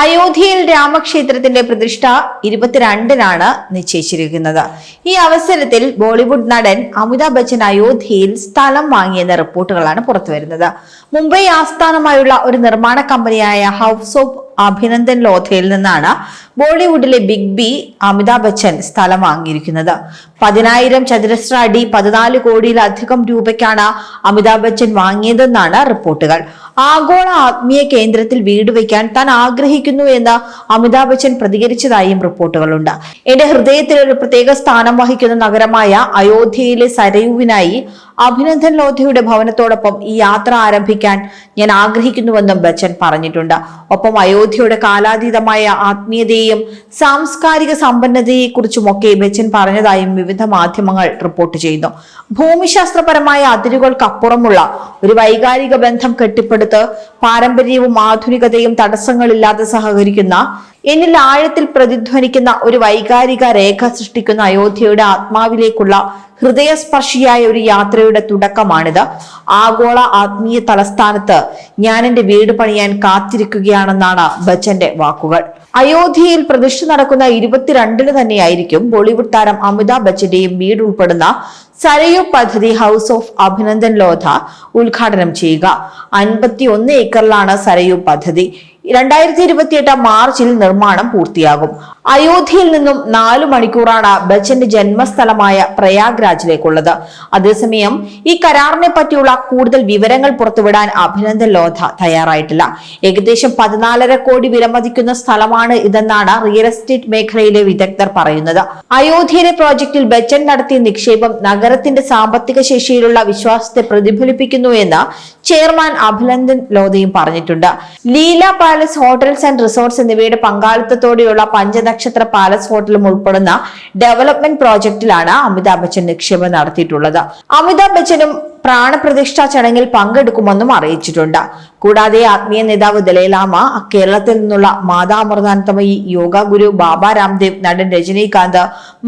അയോധ്യയിൽ രാമക്ഷേത്രത്തിന്റെ പ്രതിഷ്ഠ ഇരുപത്തിരണ്ടിനാണ് നിശ്ചയിച്ചിരിക്കുന്നത്. ഈ അവസരത്തിൽ ബോളിവുഡ് നടൻ അമിതാഭ് ബച്ചൻ അയോധ്യയിൽ സ്ഥലം വാങ്ങിയെന്ന റിപ്പോർട്ടുകളാണ് പുറത്തുവരുന്നത്. മുംബൈ ആസ്ഥാനമായുള്ള ഒരു നിർമ്മാണ കമ്പനിയായ ഹൗസ് ഓഫ് അഭിനന്ദൻ ലോധയിൽ നിന്നാണ് ബോളിവുഡിലെ ബിഗ് ബി അമിതാഭ് ബച്ചൻ സ്ഥലം വാങ്ങിയിരിക്കുന്നത്. പതിനായിരം ചതുരശ്ര അടി പതിനാല് കോടിയിലധികം രൂപയ്ക്കാണ് അമിതാഭ് ബച്ചൻ വാങ്ങിയതെന്നാണ് റിപ്പോർട്ടുകൾ. ആഗോള ആത്മീയ കേന്ദ്രത്തിൽ വീട് വയ്ക്കാൻ താൻ ആഗ്രഹിക്കുന്നു എന്ന് അമിതാഭ് ബച്ചൻ പ്രതികരിച്ചതായും റിപ്പോർട്ടുകളുണ്ട്. എന്റെ ഹൃദയത്തിൽ ഒരു പ്രത്യേക സ്ഥാനം വഹിക്കുന്ന നഗരമായ അയോധ്യയിലെ സരയുവിനായി അഭിനന്ദൻ ലോധയുടെ ഭവനത്തോടൊപ്പം ഈ യാത്ര ആരംഭിക്കാൻ ഞാൻ ആഗ്രഹിക്കുന്നുവെന്നും ബച്ചൻ പറഞ്ഞിട്ടുണ്ട്. ഒപ്പം അയോധ്യയുടെ കാലാതീതമായ ആത്മീയതയെയും സാംസ്കാരിക സമ്പന്നതയെക്കുറിച്ചുമൊക്കെ ബച്ചൻ പറഞ്ഞതായും വിവിധ മാധ്യമങ്ങൾ റിപ്പോർട്ട് ചെയ്യുന്നു. ഭൂമിശാസ്ത്രപരമായ അതിരുകൾക്കപ്പുറമുള്ള ഒരു വൈകാരിക ബന്ധം കെട്ടിപ്പടുത്ത് പാരമ്പര്യവും ആധുനികതയും തടസ്സങ്ങളില്ലാതെ സഹകരിക്കുന്ന എന്നിൽ ആഴത്തിൽ പ്രതിധ്വനിക്കുന്ന ഒരു വൈകാരിക രേഖ സൃഷ്ടിക്കുന്ന അയോധ്യയുടെ ആത്മാവിലേക്കുള്ള ഹൃദയസ്പർശിയായ ഒരു യാത്രയുടെ തുടക്കമാണിത്. ആഗോള ആത്മീയ തലസ്ഥാനത്ത് ഞാൻ എന്റെ വീട് പണിയാൻ കാത്തിരിക്കുകയാണെന്നാണ് ബച്ചന്റെ വാക്കുകൾ. അയോധ്യയിൽ പ്രതിഷ്ഠ നടക്കുന്ന ഇരുപത്തിരണ്ടിന് തന്നെയായിരിക്കും ബോളിവുഡ് താരം അമിതാഭ് ബച്ചന്റെയും വീട് ഉൾപ്പെടുന്ന സരയു പദ്ധതി ഹൗസ് ഓഫ് അഭിനന്ദൻ ലോധ ഉദ്ഘാടനം ചെയ്യുക. അൻപത്തി ഒന്ന് ഏക്കറിലാണ് സരയു പദ്ധതി. രണ്ടായിരത്തി ഇരുപത്തിയെട്ട് മാർച്ചിൽ നിർമ്മാണം പൂർത്തിയാകും. അയോധ്യയിൽ നിന്നും നാലു മണിക്കൂറാണ് ബച്ചന്റെ ജന്മസ്ഥലമായ പ്രയാഗ്രാജിലേക്കുള്ളത്. അതേസമയം ഈ കരാറിനെ പറ്റിയുള്ള കൂടുതൽ വിവരങ്ങൾ പുറത്തുവിടാൻ അഭിനന്ദൻ ലോധ തയ്യാറായിട്ടില്ല. ഏകദേശം പതിനാലര കോടി വിലമതിക്കുന്ന സ്ഥലമാണ് ഇതെന്നാണ് റിയൽ എസ്റ്റേറ്റ് മേഖലയിലെ വിദഗ്ധർ പറയുന്നത്. അയോധ്യയിലെ പ്രോജക്റ്റിൽ ബച്ചൻ നടത്തിയ നിക്ഷേപം നഗരത്തിന്റെ സാമ്പത്തിക ശേഷിയിലുള്ള വിശ്വാസത്തെ പ്രതിഫലിപ്പിക്കുന്നു എന്ന് ചെയർമാൻ അഭിനന്ദൻ ലോധയും പറഞ്ഞിട്ടുണ്ട്. Leela palace hotels and resorts എന്നിവയുടെ പങ്കാളിത്തത്തോടെയുള്ള പഞ്ചനക്ഷത്ര പാലസ് ഹോട്ടലും ഉൾപ്പെടുന്ന ഡെവലപ്മെന്റ് പ്രോജക്റ്റിലാണ് അമിതാഭ് ബച്ചൻ നിക്ഷേപം നടത്തിയിട്ടുള്ളത്. അമിതാഭ് ബച്ചനും പ്രാണപ്രതിഷ്ഠാ ചടങ്ങിൽ പങ്കെടുക്കുമെന്നും അറിയിച്ചിട്ടുണ്ട്. കൂടാതെ ആത്മീയ നേതാവ് ദലൈലാമ കേരളത്തിൽ നിന്നുള്ള മാതാ അമൃതാനന്ദമയി യോഗ ഗുരു ബാബ രാംദേവ് നടൻ രജനീകാന്ത്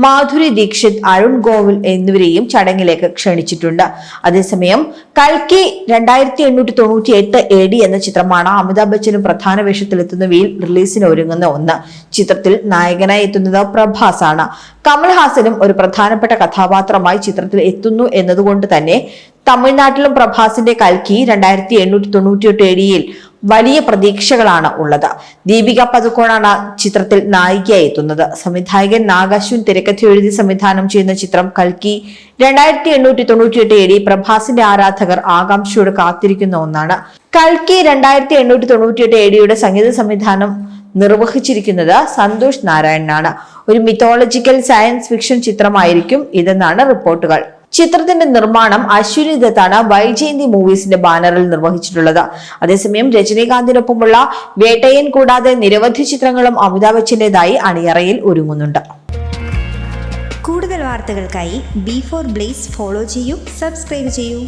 മാധുരി ദീക്ഷിത് അരുൺ ഗോവിൽ എന്നിവരെയും ചടങ്ങിലേക്ക് ക്ഷണിച്ചിട്ടുണ്ട്. അതേസമയം കൽക്കി രണ്ടായിരത്തി എണ്ണൂറ്റി തൊണ്ണൂറ്റി എട്ട് എ ഡി എന്ന ചിത്രമാണ് അമിതാഭ് ബച്ചനും പ്രധാന വേഷത്തിലെത്തുന്നവയിൽ റിലീസിന് ഒരുങ്ങുന്ന ഒന്ന്. ചിത്രത്തിൽ നായകനായി എത്തുന്നത് പ്രഭാസ് ആണ് കമൽഹാസനും ഒരു പ്രധാനപ്പെട്ട കഥാപാത്രമായി ചിത്രത്തിൽ എത്തുന്നു എന്നതുകൊണ്ട് തന്നെ തമിഴ്നാട്ടിലും പ്രഭാസിന്റെ കൽക്കി രണ്ടായിരത്തി എണ്ണൂറ്റി തൊണ്ണൂറ്റിയെട്ട് എടിയിൽ വലിയ പ്രതീക്ഷകളാണ് ഉള്ളത്. ദീപിക പതുക്കോണാണ് ചിത്രത്തിൽ നായികയായി എത്തുന്നത്. സംവിധായകൻ നാഗാശ്വിൻ തിരക്കഥ എഴുതി സംവിധാനം ചെയ്യുന്ന ചിത്രം കൽക്കി രണ്ടായിരത്തി എണ്ണൂറ്റി തൊണ്ണൂറ്റിയെട്ട് എടി പ്രഭാസിന്റെ ആരാധകർ ആകാംക്ഷയോട് കാത്തിരിക്കുന്ന ഒന്നാണ്. കൽക്കി രണ്ടായിരത്തി എണ്ണൂറ്റി തൊണ്ണൂറ്റിയെട്ട് എടിയുടെ സംഗീത സംവിധാനം നിർവഹിച്ചിരിക്കുന്നത് സന്തോഷ് നാരായണനാണ്. ഒരു മിത്തോളജിക്കൽ സയൻസ് ഫിക്ഷൻ ചിത്രമായിരിക്കും ഇതെന്നാണ് റിപ്പോർട്ടുകൾ. ചിത്രത്തിന്റെ നിർമ്മാണം അശ്വിനി ദത്താണ് വൈജയന്തി മൂവീസിന്റെ ബാനറിൽ നിർവഹിച്ചിട്ടുള്ളത്. അതേസമയം രജനീകാന്തിനൊപ്പമുള്ള വേട്ടയൻ കൂടാതെ നിരവധി ചിത്രങ്ങളും അമിതാഭ് ബച്ചന്റേതായി അണിയറയിൽ ഒരുങ്ങുന്നുണ്ട്. കൂടുതൽ വാർത്തകൾക്കായി ബി ഫോർ ബ്ലേസ് ഫോളോ ചെയ്യൂ സബ്സ്ക്രൈബ് ചെയ്യൂ.